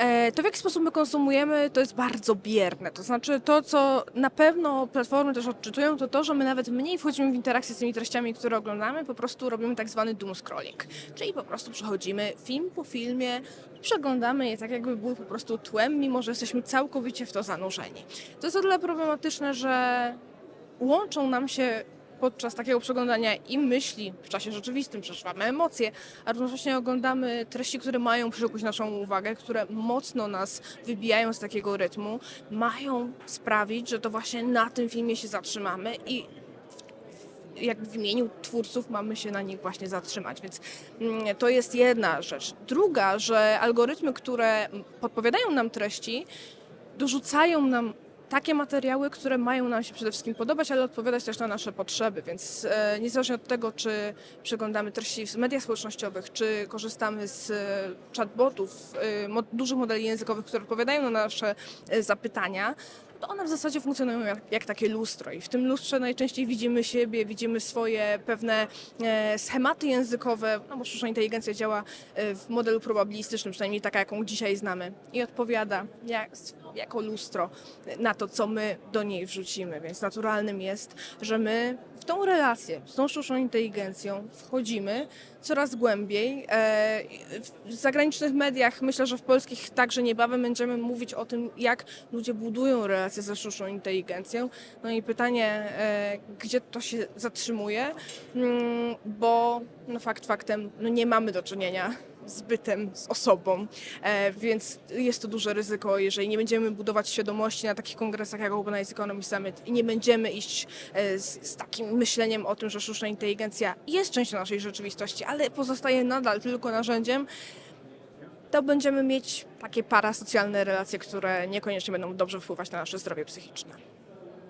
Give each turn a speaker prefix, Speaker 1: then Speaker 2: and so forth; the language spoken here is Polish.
Speaker 1: E, To, w jaki sposób my konsumujemy, to jest bardzo bierne. To znaczy, to, co na pewno platformy też odczytują, to to, że my nawet mniej wchodzimy w interakcję z tymi treściami, które oglądamy, po prostu robimy tak zwany doom scrolling. Czyli po prostu przechodzimy film po filmie, przeglądamy je tak, jakby były po prostu tłem, mimo że jesteśmy całkowicie w to zanurzeni. To jest o tyle problematyczne, że łączą nam się podczas takiego przeglądania i myśli w czasie rzeczywistym, przeżywamy emocje, a równocześnie oglądamy treści, które mają przykuć naszą uwagę, które mocno nas wybijają z takiego rytmu, mają sprawić, że to właśnie na tym filmie się zatrzymamy i jak w imieniu twórców mamy się na nich właśnie zatrzymać, więc mm, to jest jedna rzecz. Druga, że algorytmy, które podpowiadają nam treści, dorzucają nam takie materiały, które mają nam się przede wszystkim podobać, ale odpowiadać też na nasze potrzeby, więc e, niezależnie od tego, czy przeglądamy treści w mediach społecznościowych, czy korzystamy z e, chatbotów, e, mo- dużych modeli językowych, które odpowiadają na nasze e, zapytania, to one w zasadzie funkcjonują jak, jak takie lustro i w tym lustrze najczęściej widzimy siebie, widzimy swoje pewne e, schematy językowe, no bo sztuczna inteligencja działa e, w modelu probabilistycznym, przynajmniej taka, jaką dzisiaj znamy i odpowiada jak, jako lustro na to, co my do niej wrzucimy, więc naturalnym jest, że my tą relację z tą sztuczną inteligencją wchodzimy coraz głębiej. E, W zagranicznych mediach, myślę, że w polskich także niebawem będziemy mówić o tym, jak ludzie budują relacje ze sztuczną inteligencją. No i pytanie, e, gdzie to się zatrzymuje, Mm, bo no fakt faktem, no nie mamy do czynienia z bytem, z osobą, e, więc jest to duże ryzyko, jeżeli nie będziemy budować świadomości na takich kongresach jak Organized Economy Summit i nie będziemy iść e, z, z takim myśleniem o tym, że sztuczna inteligencja jest częścią naszej rzeczywistości, ale pozostaje nadal tylko narzędziem, to będziemy mieć takie parasocjalne relacje, które niekoniecznie będą dobrze wpływać na nasze zdrowie psychiczne.